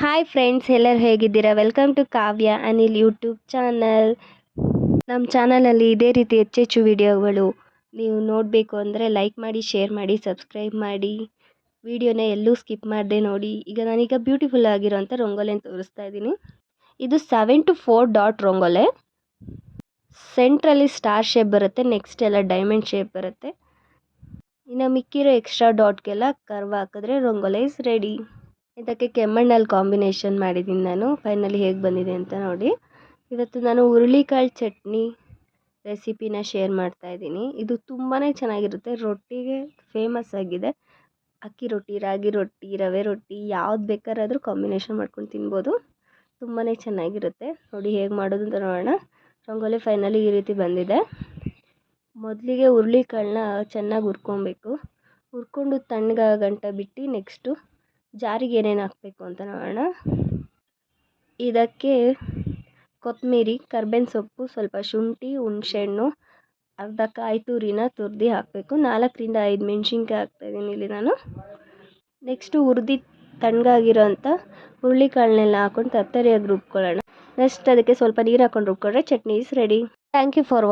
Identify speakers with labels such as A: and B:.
A: Hi friends ಎಲ್ಲರೂ ಹೇಗಿದ್ದೀರಾ? Welcome to Kavya Anil YouTube channel ನಮ್ಮ ಚಾನಲಲ್ಲಿ ಇದೇ ರೀತಿ ಹೆಚ್ಚೆಚ್ಚು ವಿಡಿಯೋಗಳು. ನೀವು ನೋಡಬೇಕು ಅಂದರೆ ಲೈಕ್ ಮಾಡಿ ಶೇರ್ ಮಾಡಿ ಸಬ್ಸ್ಕ್ರೈಬ್ ಮಾಡಿ. ವಿಡಿಯೋನ ಎಲ್ಲೂ ಸ್ಕಿಪ್ ಮಾಡದೆ ನೋಡಿ. ಈಗ ನಾನೀಗ ಬ್ಯೂಟಿಫುಲ್ ಆಗಿರೋಂಥ ರಂಗೋಲಿನ ತೋರಿಸ್ತಾ ಇದ್ದೀನಿ. ಇದು seven two four dot rangoli. ಸೆಂಟ್ರಲ್ಲಿ ಸ್ಟಾರ್ ಶೇಪ್ ಬರುತ್ತೆ ನೆಕ್ಸ್ಟ್ ಎಲ್ಲ ಡೈಮಂಡ್ ಶೇಪ್ ಬರುತ್ತೆ. ಇನ್ನು ಮಿಕ್ಕಿರೋ ಎಕ್ಸ್ಟ್ರಾ ಡಾಟ್ಗೆಲ್ಲ ಕರ್ವ್ ಹಾಕಿದ್ರೆ ರಂಗೋಲೆ ಇಸ್ ರೆಡಿ ಇದಕ್ಕೆ ಕೆಮ್ಮಣ್ಣಲ್ಲಿ ಕಾಂಬಿನೇಷನ್ ಮಾಡಿದ್ದೀನಿ ನಾನು. ಫೈನಲಿ ಹೇಗೆ ಬಂದಿದೆ ಅಂತ ನೋಡಿ. ಇವತ್ತು ನಾನು ಹುರುಳಿಕಾಳು ಚಟ್ನಿ ರೆಸಿಪಿನ ಶೇರ್ ಮಾಡ್ತಾ ಇದ್ದೀನಿ. ಇದು ತುಂಬಾ ಚೆನ್ನಾಗಿರುತ್ತೆ. ರೊಟ್ಟಿಗೆ ಫೇಮಸ್ ಆಗಿದೆ. ಅಕ್ಕಿ ರೊಟ್ಟಿ, ರಾಗಿ ರೊಟ್ಟಿ, ರವೆ ರೊಟ್ಟಿ ಯಾವ್ದು ಬೇಕಾದ್ರೂ ಕಾಂಬಿನೇಷನ್ ಮಾಡ್ಕೊಂಡು ತಿನ್ಬೋದು. ತುಂಬಾ ಚೆನ್ನಾಗಿರುತ್ತೆ. ನೋಡಿ ಹೇಗೆ ಮಾಡೋದು ಅಂತ ನೋಡೋಣ. ರಂಗೋಲಿ ಫೈನಲಿ ಈ ರೀತಿ ಬಂದಿದೆ. ಮೊದಲಿಗೆ ಹುರುಳಿಕಾಳನ್ನ ಚೆನ್ನಾಗಿ ಹುರ್ಕೊಬೇಕು. ಹುರ್ಕೊಂಡು ತಣ್ಣಗ ಗಂಟ ಬಿಟ್ಟು ನೆಕ್ಸ್ಟು ಜಾರಿಗೆ ಏನೇನು ಹಾಕಬೇಕು ಅಂತ ನೋಡೋಣ. ಇದಕ್ಕೆ ಕೊತ್ತಂಬರಿ ಕರ್ಬೇವಿನ ಸೊಪ್ಪು, ಸ್ವಲ್ಪ ಶುಂಠಿ, ಹುಣಸೆಹಣ್ಣು, ಅರ್ಧ ಕಾಯಿ ತುರಿನ ತುರಿದು ಹಾಕಬೇಕು. ನಾಲ್ಕರಿಂದ ಐದು ಮೆಣಸಿನ್ಕಾಯಿ ಹಾಕ್ತಾಯಿದ್ದೀನಿ ಇಲ್ಲಿ ನಾನು. ನೆಕ್ಸ್ಟು ಹುರಿದು ತಣ್ಣಗಾಗಿರೋ ಅಂಥ ಹುರುಳಿಕಾಳನ್ನೆಲ್ಲ ಹಾಕೊಂಡು ತರ್ತರಿಯಾಗಿ ರುಬ್ಕೊಳ್ಳೋಣ. ನೆಕ್ಸ್ಟ್ ಅದಕ್ಕೆ ಸ್ವಲ್ಪ ನೀರು ಹಾಕೊಂಡು ರುಬ್ಕೊಂಡ್ರೆ chutney is ready thank you for watch